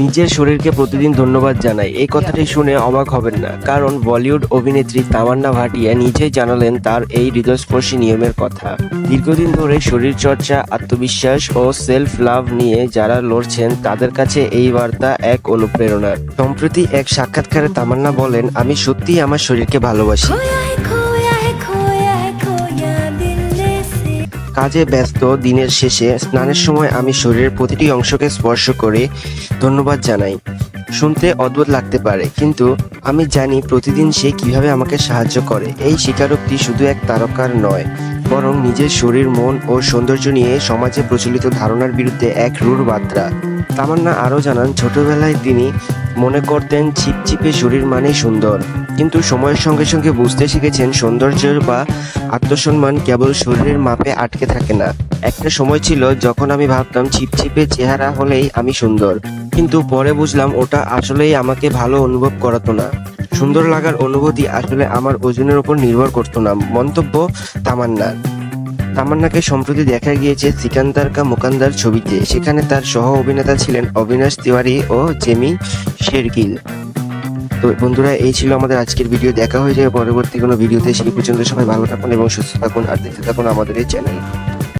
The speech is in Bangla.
নিজের শরীরকে প্রতিদিন ধন্যবাদ জানাই। এই কথাটি শুনে অবাক হবেন না, কারণ বলিউড অভিনেত্রী তামান্না ভাটিয়া নিজেই জানালেন তার এই হৃদয়স্পর্শী নিয়মের কথা। দীর্ঘদিন ধরে শরীর চর্চা আত্মবিশ্বাস ও সেলফ লাভ নিয়ে যারা লড়ছেন, তাদের কাছে এই বার্তা এক অনুপ্রেরণার সম্প্রতি এক সাক্ষাৎকারে তামান্না বলেন, আমি সত্যিই আমার শরীরকে ভালোবাসি। কাজে ব্যস্ত দিনের শেষে স্নানের সময় আমি শরীরের প্রতিটি অংশকে স্পর্শ করে ধন্যবাদ জানাই। শুনতে অদ্ভুত লাগতে পারে, কিন্তু আমি জানি প্রতিদিন সে কীভাবে আমাকে সাহায্য করে। এই স্বীকারোক্তি শুধু এক তারকার নয় বরং নিজের শরীর, মন ও সৌন্দর্য নিয়ে সমাজে প্রচলিত ধারণার বিরুদ্ধে এক রূঢ় বার্তা। তামান্না আরও জানান, ছোটবেলায় তিনি মনে করতেন ছিপছিপে শরীর মানেই সুন্দর। কিন্তু সময়ের সঙ্গে সঙ্গে বুঝতে শিখেছেন, সৌন্দর্য বা আত্মসম্মান কেবল শরীরের মাপে আটকে থাকে না। একটা সময় ছিল যখন আমি ভাবতাম ছিপছিপে চেহারা হলেই আমি সুন্দর। কিন্তু পরে বুঝলাম, ওটা আসলেই আমাকে ভালো অনুভব করাতো না। সুন্দর লাগার অনুভূতি আসলে আমার ওজনের উপর নির্ভর করতো না। মন্তব্য তামান্নার তামান্নাকে সম্প্রতি দেখা গিয়েছে সিকান্দার কা মুকান্দার ছবিতে। সেখানে তার সহ অভিনেতা ছিলেন অবিনাশ তিওয়ারি ও জেমি শেরগিল। তো বন্ধুরা, এই ছিল আমাদের আজকের ভিডিও। দেখা হয়ে যাবে পরবর্তী কোনো ভিডিওতে। সেই পর্যন্ত সবাই ভালো থাকুন এবং সুস্থ থাকুন। আর দেখতে থাকুন আমাদের এই চ্যানেল।